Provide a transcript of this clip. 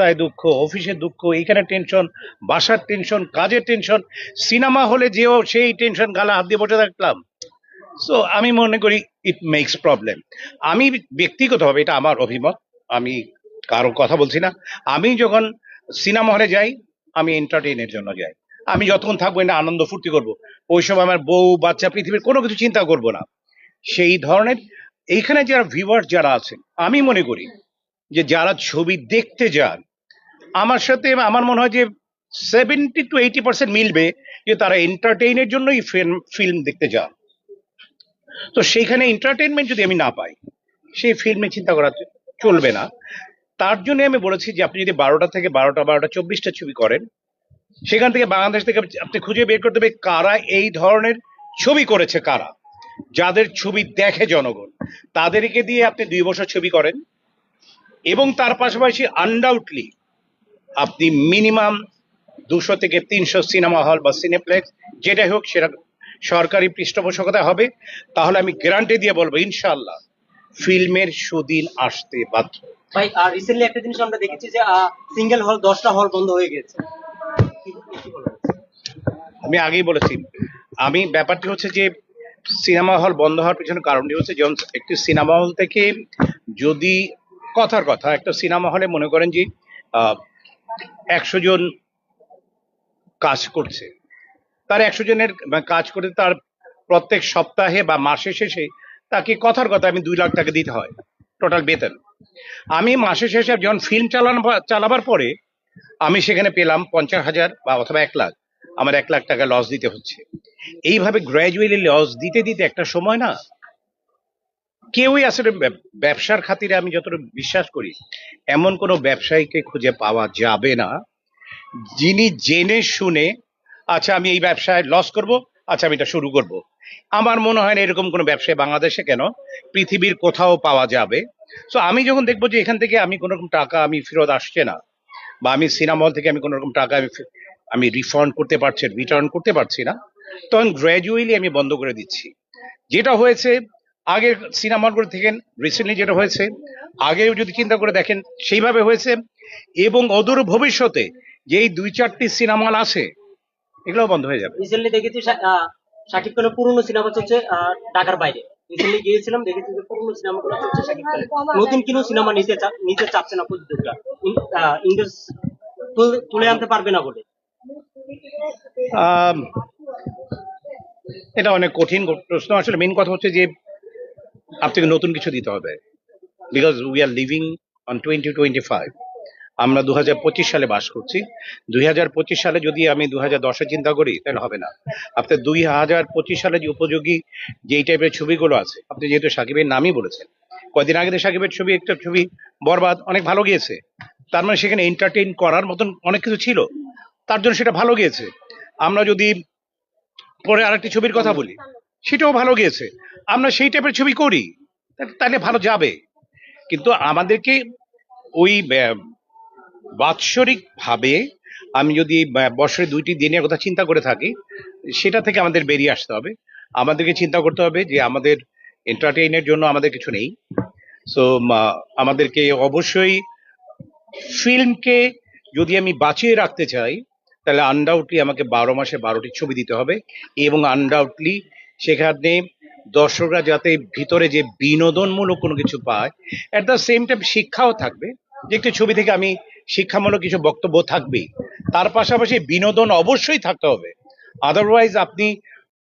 রাস্তায় দুঃখ, অফিসে দুঃখ এইখানে টেনশন বাসার টেনশন কাজের টেনশন সিনেমা হলে যেও সেই টেনশন গালা হাত দিয়ে বসে থাকলাম সো আমি মনে করি ইট মেক্স প্রবলেম আমি ব্যক্তিগতভাবে এটা আমার অভিমত, আমি কারও কথা বলছি না। আমি যখন সিনেমা হলে যাই, আমি এন্টারটেইনের জন্য যাই। আমি যতক্ষণ থাকব এটা আনন্দ ফুর্তি করব। ওই সময় আমার বউ, বাচ্চা, পৃথিবীর কোনো কিছু চিন্তা করব না। সেই ধরনের, এইখানে যারা ভিউয়ার যারা আছেন, আমি মনে করি যে যারা ছবি দেখতে যান আমার সাথে আমার মনে হয় যে সেভেন্টি টু এইটি পার্সেন্ট মিলবে যে তারা এন্টারটেইনের জন্যই ফিল্ম ফিল্ম দেখতে যান। তো সেইখানে এন্টারটেনমেন্ট যদি আমি না পাই, সেই ফিল্মে চিন্তা করা চলবে না। তার জন্য আমি বলেছি যে আপনি যদি বারোটা থেকে বারোটা বারোটা, চব্বিশটা ছবি করেন, সেখান থেকে বাংলাদেশ থেকে আপনি খুঁজে বের করতে হবে কারা এই ধরনের ছবি করেছে, কারা? যাদের ছবি দেখে জনগণ। তাদেরকে দিয়ে আপনি দুই বছর ছবি করেন। এবং তার পাশাপাশি আনডাউটলি আপনি মিনিমাম দুশো থেকে তিনশো সিনেমা হল বা সিনেপ্লেক্স যেটাই হোক সেটা সরকারি পৃষ্ঠপোষকতা হবে। তাহলে আমি গ্যারান্টি দিয়ে বলব ইনশাল্লাহ ফিল্মের সুদিন আসতে বাধ্য। ভাই আর রিসেন্টলি একটা জিনিস আমরা দেখেছি যে সিঙ্গেল হল দশটা হল বন্ধ হয়ে গেছে? আমি আগেই বলেছি আমি ব্যাপারটি হচ্ছে যে সিনেমা হল বন্ধ হওয়ার পিছনে কারণটি হচ্ছে যেমন একটি সিনেমা হল থেকে যদি কথার কথা একটা সিনেমা হলে মনে করেন যে একশো জন কাজ করছে। তার একশো জনের কাজ করে তার প্রত্যেক সপ্তাহে বা মাসে শেষে তাকে কথার কথা আমি দুই লাখ টাকা দিতে হয় টোটাল বেতন। আমি মাসে শেষে যখন ফিল্ম চালানো চালাবার পরে আমি সেখানে পেলাম পঞ্চাশ হাজার বা অথবা এক লাখ। আমার এক লাখ টাকা লস দিতে হচ্ছে। এইভাবে গ্র্যাজুয়ালি লস দিতে দিতে একটা সময় না কেউই আসলে ব্যবসার খাতিরে আমি যতটা বিশ্বাস করি, এমন কোনো ব্যবসায়ীকে খুঁজে পাওয়া যাবে না, যিনি জেনে শুনে আচ্ছা আমি এই ব্যবসায় লস করব আচ্ছা আমি এটা শুরু করব। আমার মনে হয় না এরকম কোনো ব্যবসায় বাংলাদেশে কেন, পৃথিবীর কোথাও পাওয়া যাবে। সো আমি যখন দেখব যে এখান থেকে আমি কোনো রকম টাকা আমি ফেরত আসছে না, বা আমি সিনেমা হল থেকে আমি কোনো রকম টাকা আমি আমি রিফান্ড করতে পারছি রিটার্ন করতে পারছি না, তখন গ্র্যাজুয়ালি আমি বন্ধ করে দিচ্ছি। যেটা হয়েছে আগের সিনেমা হলগুলো থেকে রিসেন্টলি যেটা হয়েছে আগেও যদি চিন্তা করে দেখেন সেইভাবে হয়েছে এবং অদূর ভবিষ্যতে যেই দুই চারটি সিনেমা হল আছে এগুলোও বন্ধ হয়ে যাবে। রিসেন্টলি দেখেছি শাকিব খানের পুরনো সিনেমা চলছে ঢাকার বাইরে। রিসেন্টলি গিয়েছিলাম দেখেছি যে পুরনো সিনেমাগুলো চলছে শাকিব খানের। নতুন কোনো সিনেমা নিতে নিতে চাচ্ছে না প্রযোজকরা ইন্ডাস তুলে আনতে পারবে না বলে। এটা অনেক কঠিন প্রশ্ন। আসলে মেন কথা হচ্ছে যে আপনাকে নতুন কিছু দিতে হবে। Because we are living on twenty twenty five আমরা দু হাজার পঁচিশ সালে বাস করছি। দুই হাজার পঁচিশ সালে যদি আমি দু হাজার চিন্তা করি তাহলে হবে না। আপনার দুই হাজার পঁচিশ সালে যে উপযোগী যেই টাইপের ছবিগুলো আছে, আপনি যেহেতু সাকিবের নামই বলেছেন কদিন আগে সাকিবের ছবি, একটা ছবি বরবাদ, অনেক ভালো গিয়েছে। তার মানে সেখানে এন্টারটেইন করার মতন অনেক কিছু ছিল। তার জন্য সেটা ভালো গিয়েছে। আমরা যদি পরে আরেকটি ছবির কথা বলি সেটাও ভালো গিয়েছে আমরা সেই টাইপের ছবি করি তাহলে ভালো যাবে। কিন্তু আমাদেরকে ওই বাৎসরিক ভাবে আমি যদি বছরে দুইটি দিনের কথা চিন্তা করে থাকি, সেটা থেকে আমাদের বেরিয়ে আসতে হবে। আমাদেরকে চিন্তা করতে হবে যে আমাদের এন্টারটেইনের জন্য আমাদের কিছু নেই। সো আমাদেরকে অবশ্যই ফিল্মকে যদি আমি বাঁচিয়ে রাখতে চাই, তাহলে আনডাউটলি আমাকে বারো মাসে বারোটি ছবি দিতে হবে এবং আনডাউটলি সেখানে দর্শকরা যাতে ভিতরে যে বিনোদনমূলক কোনো কিছু পায় অ্যাট দ্য সেম টাইম শিক্ষাও থাকবে। যে একটি ছবি থেকে আমি শিক্ষামূলক কিছু বক্তব্য থাকবেই। তার পাশাপাশি বিনোদন অবশ্যই থাকতে হবে। আদারওয়াইজ আপনি